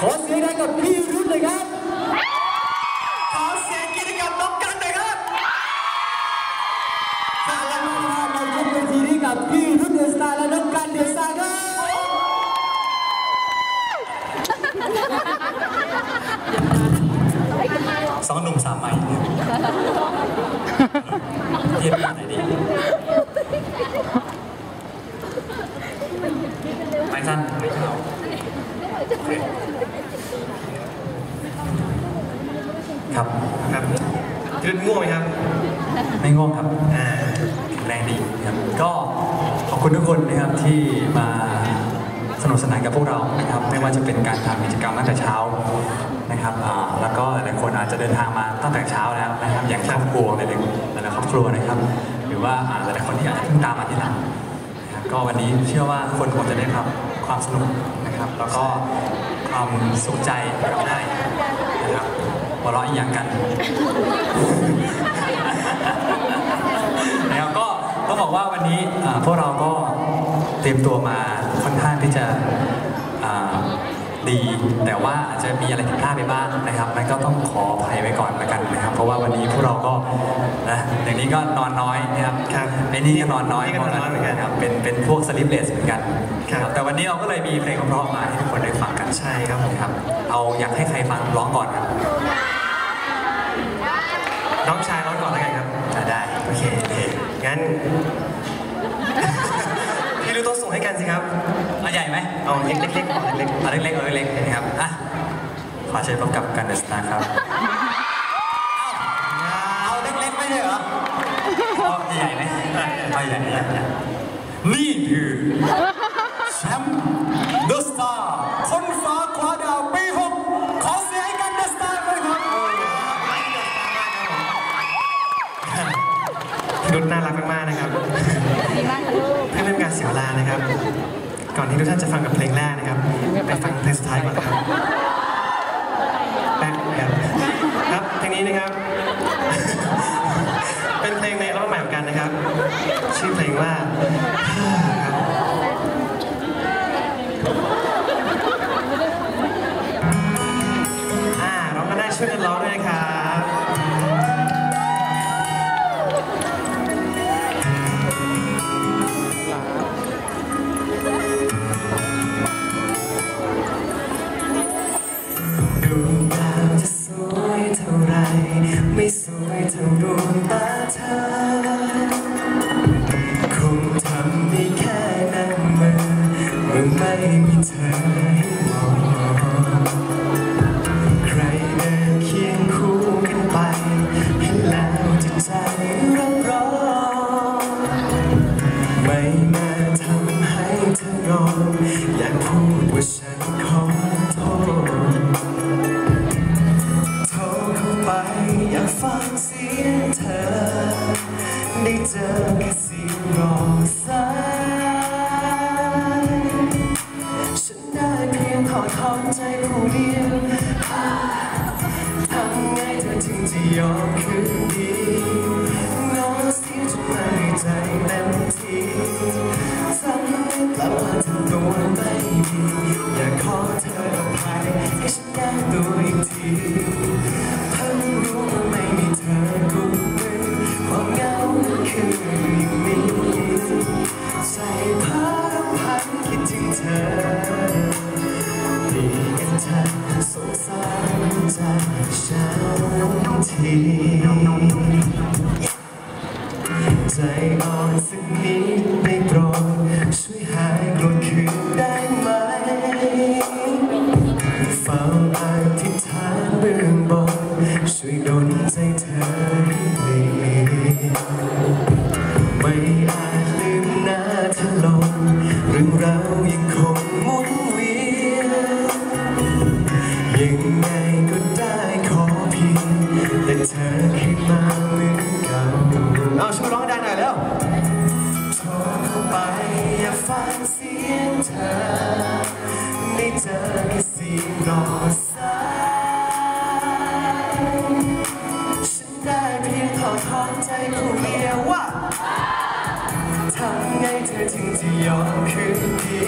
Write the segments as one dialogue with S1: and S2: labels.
S1: ขอเสียงให้กับพี่รุ่นเลยครับ
S2: ขอเสียงกิจกรรมน้องกันหน่อยครับ
S1: ฝากแล้วนะครับมาขึ้นเวทีนี้กับพี่รุ่นเดอะสตาร์และน้องกันเดอะสตาร์ครับ
S2: สองหนุ่มสามใหม่เทียบกันไหนดีไม่สั้นไม่ยาวโอเคครับครับ คือง่วงไหมครับ ไม่ง่วงครับอ่าแรงดีครับ ก็ขอบคุณทุกคนนะครับที่มาสนุกสนานกับพวกเรานะครับ ไม่ว่าจะเป็นการทำกิจกรรมตั้งแต่เช้านะครับอ่าแล้วก็หลายคนอาจจะเดินทางมาตั้งแต่เช้าแล้วนะครับ อย่างครอบครัวหลายๆหลายๆครอบครัวนะครับ หรือว่าอ่าหลายๆคนที่อาจจะเพิ่งตามมาที่หลังนะครับก็วันนี้เชื่อว่าคนคงจะได้รับความสนุกนะครับ แล้วก็ความสุขใจกลับได้ หัวเราะอีกอย่างกันนะครับก็ต้องบอกว่าวันนี้อ่าพวกเราก็เตรียมตัวมาค่อนข้างที่จะอ่าดีแต่ว่าอาจจะมีอะไรผิดพลาดไปบ้างนะครับนั่นก็ต้องขออภัยไว้ก่อนละกันนะครับ เพราะว่าวันนี้พวกเราก็นะอย่างนี้ก็นอนน้อยนะครับไอ้นี่ก็นอนน้อยเหมือนกันครับเป็นเป็นพวกสลิปเลสเหมือนกันครับแต่วันนี้เราก็เลยมีเพลงเพราะๆมาให้ทุกคนได้ฟังกันใช่ครับผมครับเอาอยากให้ใครฟังร้องก่อนครับ น้องชายร้องก่อนแล้วกันครับได้โอเคงั้น พี่รู้ต้องส่งให้กันสิครับ เอาใหญ่ไหมเอาเล็กๆเล็กๆเล็กๆเอาเล็กๆเอาเล็กๆนะครับอะขอเชิญพบกับกันเดอะสตาร์ครับ เอาเล็กๆไม่ใช่เหรอเอาใหญ่ไหมเอาใหญ่ใหญ่นี่คือแชมป์เดอะสตาร์ นุ
S3: ชน่ารักมากๆนะครับ
S4: ดีมากค่ะลูก
S3: เพื่อไม่เป็นการเสียเวลานะครับ ก่อนที่ทุกท่านจะฟังกับเพลงแรกนะครับ ไปฟังเพลงสุดท้ายก่อนนะครับแป๊บครับครับเพลงนี้นะครับ เป็นเพลงในอัลบั้มใหม่ของกันนะครับ ชื่อเพลงว่าอ่าร้องกันได้ช่วยกันร้องด้วยนะครับ ไม่มีเธอให้มองใครเดินเคียงคู่กันไปเห็นแล้วจะใจรับรองไม่มาทำให้เธอร้องอยากพูดว่าฉันขอโทษโทรเข้าไปอยากฟังเสียงเธอ ได้เจอแค่ กลับมาทำตัวไม่ดีอยากขอเธออภัยให้ฉันแก้ตัวอีกทีเพิ่งรู้ว่าไม่มีเธอกูมือความเหงาคืออย่างนี้ใส่ผ้ารำพันคิดถึงเธอดีกันเธอสงสารใจฉันที เราเรื่องราวยังคงหมุนเวียนยังไงก็ได้ขอเพียงแต่เธอให้มาเหมือนเก่า
S1: เอาช่วยร้องดังหน่อยแล้ว
S3: โทรเข้าไปอย่าฟังเสียงเธอได้เจอแค่เสียงรอสายฉันได้เพียงขอท้องใจผู้เดียวว่าำไงเธอถึงจะยอมคืนดี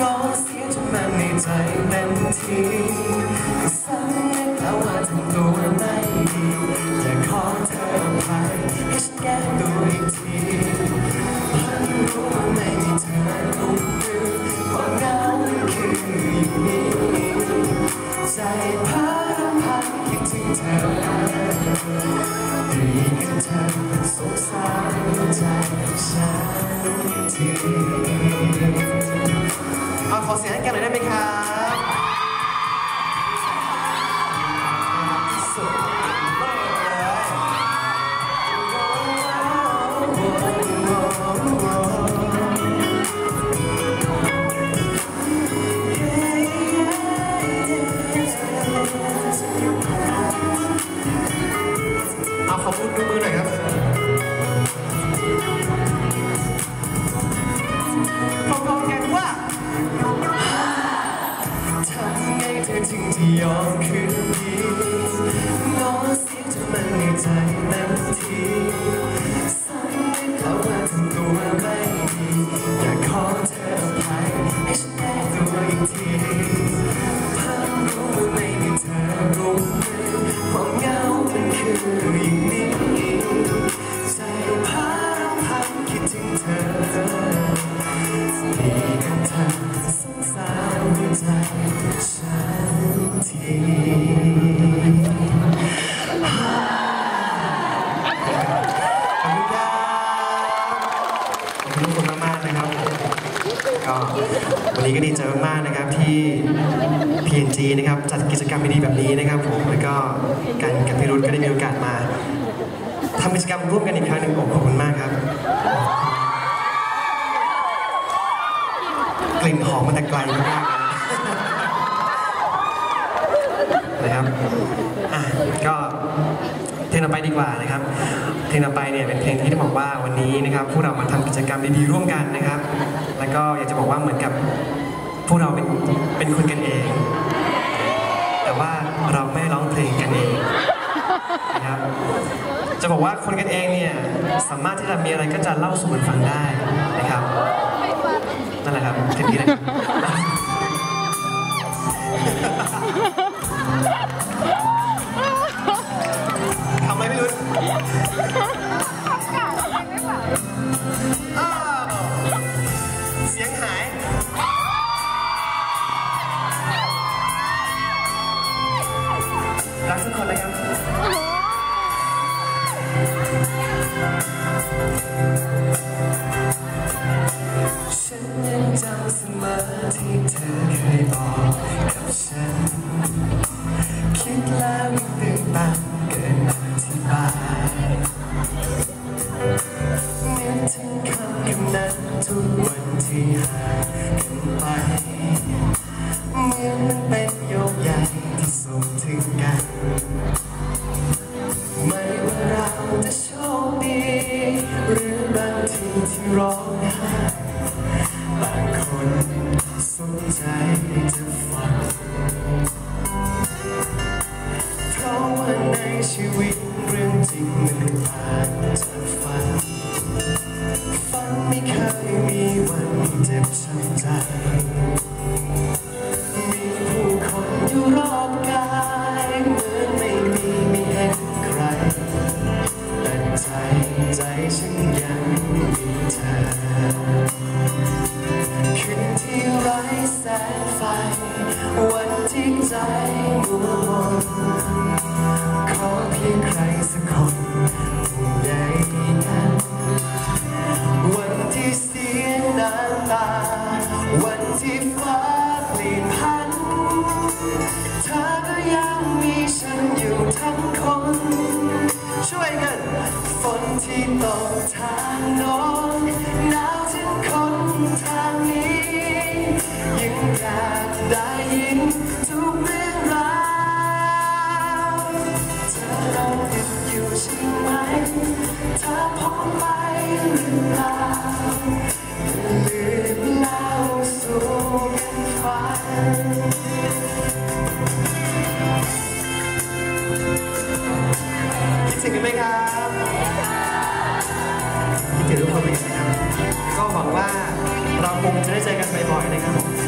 S3: งอเสียจนมันในใจเต็มทีซ้ำนึกแล้วว่าทำตัวไม่ดีแต่ขอเธออภัยให้ฉันแก้ตัวอีกที ทุกคนมากๆนะครับก็วันนี้ก็ดีใจมากๆนะครับที่ PNG นะครับจัดกิจกรรมดีๆแบบนี้นะครับผมแล้วก็กันกับพี่รุ่ก็ได้มีโอกาสมาทำกิจกรรมร่วมกันอีกครั้งหนึ่งผมขอบคุณมากครับกลิ่นหอมมาแต่ไกลมากๆนะครับอะก็ เพลงต่อไปดีกว่านะครับ เพลงต่อไปเนี่ยเป็นเพลงที่ต้องบอกว่าวันนี้นะครับพวกเรามาทำกิจกรรมดีๆร่วมกันนะครับ แล้วก็อยากจะบอกว่าเหมือนกับพวกเราเป็นเป็นคนกันเอง แต่ว่าเราไม่ร้องเพลงกันเองนะครับจะบอกว่าคนกันเองเนี่ยสามารถที่จะมีอะไรก็จะเล่าสู่กันฟังได้นะครับนั่นแหละครับแค่นี้เลย นใจ ฟ้าเปลี่ยนพัน เธอก็ยังมีฉันอยู่ทั้งคน ช่วยกัน ฝนที่ตกทางโน้นหนาวถึงคนทางนี้ยังอยากได้ยินทุกเรื่องราว เธอลองติดอยู่ใช่ไหม ก็หวังว่าเราคงจะได้เจอกันบ่อยๆนะครับผม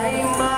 S3: vai mais.